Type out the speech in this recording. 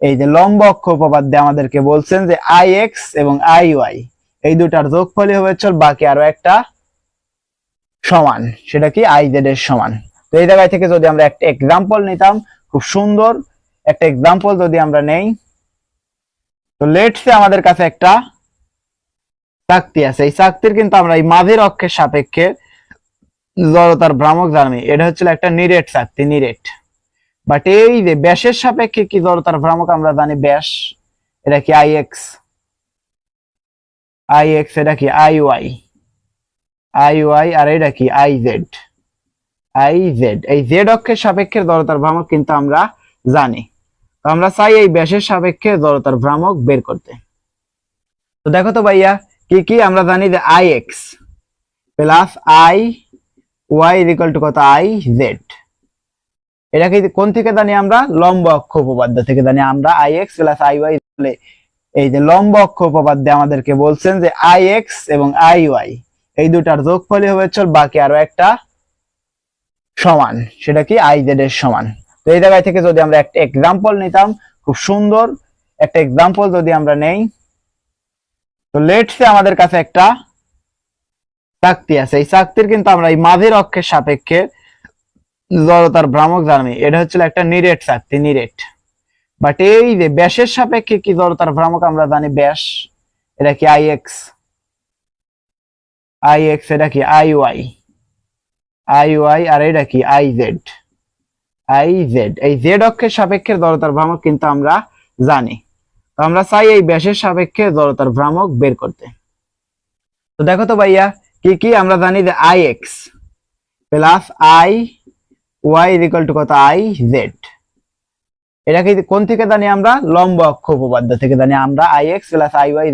এই যে লম্ব অক্ষ উপপাদ্য আমাদেরকে বলছেন যে আই এক্স এবং আই ওয়াই এই দুটার যোগফলই হবে চল বাকি আরও একটা সমান, সেটা কি? আই জেড এর সমান। তো এই জায়গায় থেকে যদি আমরা একটা এক্সাম্পল নিতাম, খুব সুন্দর একটা এক্সাম্পল যদি আমরা নেই, তো লেটসে আমাদের কাছে একটা চাকতি আছে। এই চাকতির কিন্তু আমরা এই মাঝের অক্ষের সাপেক্ষে জড়তার ভ্রামক জানি। এটা হচ্ছিল একটা নিরেট চাকতি নিরেট। বাট এই যে ব্যাসের সাপেক্ষে কি জড়তার ভ্রামক আমরা জানি ব্যাস, এটা কি আই এক্স? আই এক্স এটা কি আই ওয়াই? আই ওয়াই আর এটা কি আই জেড? আই জেড, এই জেড অক্ষের সাপেক্ষে জড়তার ভ্রামক কিন্তু আমরা জানি। তো আমরা চাই এই ব্যাসের সাপেক্ষে জড়তার ভ্রামক বের করতে। তো দেখো তো ভাইয়া, কি কি আমরা জানি যে I X plus I Y equal to কত? I Z. এটা কি কোন থেকে জানি আমরা? লম্ব অক্ষ উপপাদ্য থেকে জানি আমরা I X plus I Y এই যে লম্ব অক্ষ উপপাদ্য আমাদেরকে বলছেন যে আই এক্স এবং আই ওয়াই এই দুটার যোগফলই হবে চল বাকি আরও একটা সমান। সেটা কি? আই জেড এর সমান। তো এই জায়গায় থেকে যদি আমরা একটা এক্সাম্পল নিতাম, খুব সুন্দর। একটা এক্সাম্পল যদি আমরা নেই, তো লেটসে আমাদের কাছে একটা চাকতি আছে। এই চাকতির কিন্তু আমরা এই মাঝের অক্ষের সাপেক্ষে জড়তার ভ্রামক জানি এটা হচ্ছিল একটা নিরেট চাকতি নিরেট। বাট এই যে ব্যাসের সাপেক্ষে কি জড়তার ভ্রামক আমরা জানি ব্যাস, এটা কি আই এক্স? আই এক্স এটা কি আই ওয়াই? আই ওয়াই আর এটা কি আই জেড আই জেড এই জেড অক্ষের সাপেক্ষে জড়তার ভ্রামক কিন্তু আমরা জানি। তো আমরা চাই এই ব্যাসের সাপেক্ষে জড়তার ভ্রামক বের করতে। তো দেখো তো ভাইয়া, কি কি আমরা জানি যে I X? Plus I Y equal to কত? আই জেড এটাকে কোন থেকে জানি আমরা? লম্ব অক্ষ উপপাদ্য থেকে জানি আমরা I X plus I Y